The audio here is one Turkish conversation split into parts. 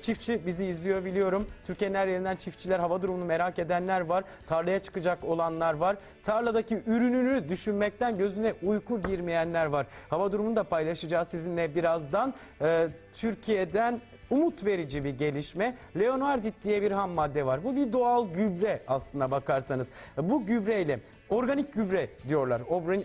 Çiftçi bizi izliyor biliyorum. Türkiye'nin her yerinden çiftçiler, hava durumunu merak edenler var. Tarlaya çıkacak olanlar var. Tarladaki ürününü düşünmekten gözüne uyku girmeyenler var. Hava durumunu da paylaşacağız sizinle birazdan. Ee, Türkiye'den umut verici bir gelişme. Leonardit diye bir ham madde var. Bu bir doğal gübre aslına bakarsanız. Bu gübreyle organik gübre diyorlar.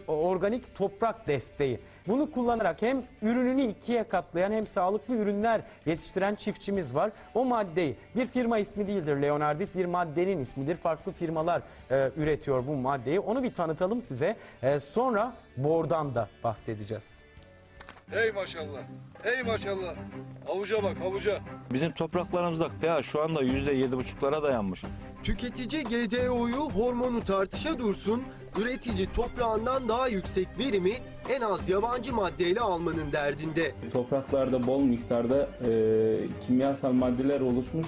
Organik toprak desteği. Bunu kullanarak hem ürününü ikiye katlayan hem sağlıklı ürünler yetiştiren çiftçimiz var. O maddeyi bir firma ismi değildir Leonardit bir maddenin ismidir. Farklı firmalar e, üretiyor bu maddeyi. Onu bir tanıtalım size. E, sonra bordan da bahsedeceğiz. Ey maşallah. Ey maşallah. Havuca bak havuca. Bizim topraklarımızda pH şu anda %7,5'lara dayanmış. Tüketici GDO'yu hormonu tartışa dursun, üretici toprağından daha yüksek verimi en az yabancı maddeyle almanın derdinde. Topraklarda bol miktarda e, kimyasal maddeler oluşmuş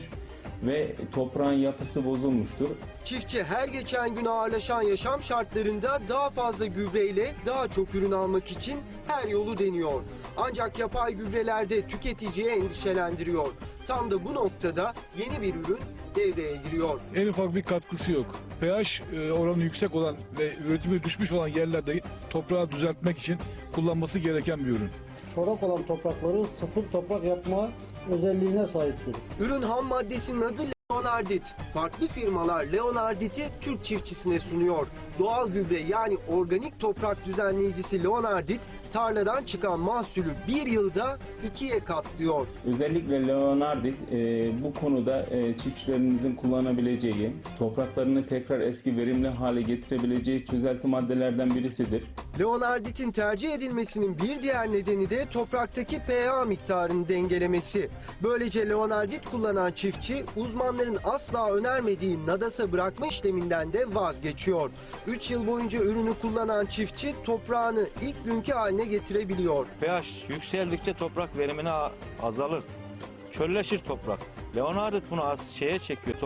ve toprağın yapısı bozulmuştur. Çiftçi her geçen gün ağırlaşan yaşam şartlarında daha fazla gübreyle daha çok ürün almak için her yolu deniyor. Ancak yapay gübrelerde tüketiciyi endişelendiriyor. Tam da bu noktada yeni bir ürün devreye giriyor. En ufak bir katkısı yok. pH e, oranı yüksek olan ve üretimi düşmüş olan yerlerde toprağı düzeltmek için kullanması gereken bir ürün. çorak olan toprakları sıfır toprak yapma özelliğine sahiptir. Ürün ham maddesinin adı Leonardit. Farklı firmalar Leonardit'i Türk çiftçisine sunuyor. Doğal gübre yani organik toprak düzenleyicisi Leonardit tarladan çıkan mahsulü bir yılda ikiye katlıyor. Özellikle Leonardit e, bu konuda e, çiftçilerinizin kullanabileceği, topraklarını tekrar eski verimli hale getirebileceği çözelti maddelerden birisidir. Leonardit'in tercih edilmesinin bir diğer nedeni de topraktaki pH miktarını dengelemesi. Böylece Leonardit kullanan çiftçi uzmanların asla önermediği nadasa bırakma işleminden de vazgeçiyor. 3 yıl boyunca ürünü kullanan çiftçi toprağını ilk günkü haline getirebiliyor. pH yükseldikçe toprak verimini azalır. Çölleşir toprak. Leonardit bunu az şeye çekiyor,